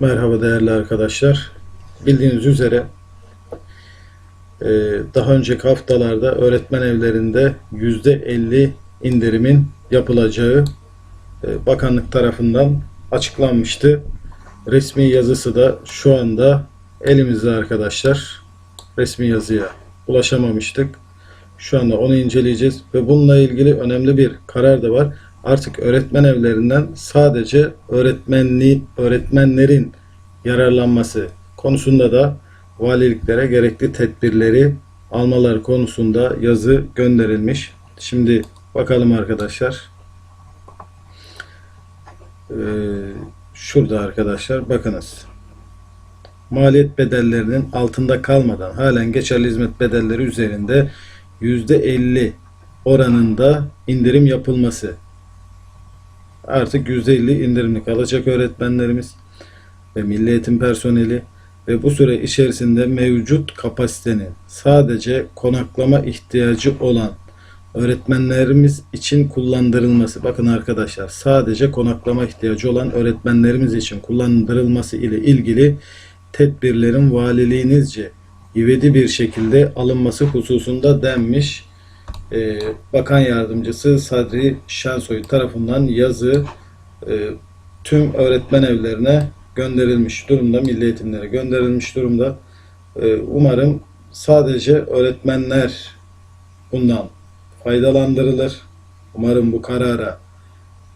Merhaba değerli arkadaşlar. Bildiğiniz üzere e, daha önceki haftalarda öğretmen evlerinde %50 indirimin yapılacağı e, bakanlık tarafından açıklanmıştı. Resmi yazısı da şu anda elimizde arkadaşlar. Resmi yazıya ulaşamamıştık. Şu anda onu inceleyeceğiz ve bununla ilgili önemli bir karar da var. Artık öğretmen evlerinden sadece öğretmenli öğretmenlerin yararlanması konusunda da valiliklere gerekli tedbirleri almaları konusunda yazı gönderilmiş. Şimdi bakalım arkadaşlar. Ee, şurada arkadaşlar bakınız. Maliyet bedellerinin altında kalmadan halen geçerli hizmet bedelleri üzerinde %50 oranında indirim yapılması. Artık %50 indirimlik alacak öğretmenlerimiz ve milli eğitim personeli ve bu süre içerisinde mevcut kapasitenin sadece konaklama ihtiyacı olan öğretmenlerimiz için kullandırılması. Bakın arkadaşlar sadece konaklama ihtiyacı olan öğretmenlerimiz için kullandırılması ile ilgili tedbirlerin valiliğinizce ivedi bir şekilde alınması hususunda denmiş. Ee, Bakan Yardımcısı Sadri Şensoy tarafından yazı e, tüm öğretmen evlerine gönderilmiş durumda, milli eğitimlere gönderilmiş durumda. Ee, umarım sadece öğretmenler bundan faydalandırılır. Umarım bu karara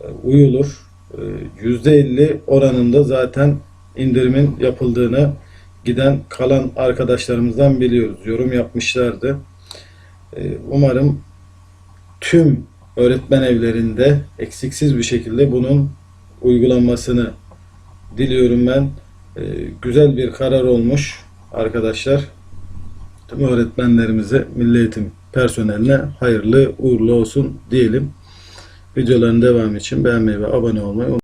e, uyulur. Ee, %50 oranında zaten indirimin yapıldığını giden kalan arkadaşlarımızdan biliyoruz. Yorum yapmışlardı. Ee, Umarım tüm öğretmen evlerinde eksiksiz bir şekilde bunun uygulanmasını diliyorum ben. Ee, Güzel bir karar olmuş arkadaşlar. Tüm öğretmenlerimize, milli eğitim personeline hayırlı uğurlu olsun diyelim. Videoların devamı için beğenmeyi ve abone olmayı unutmayın.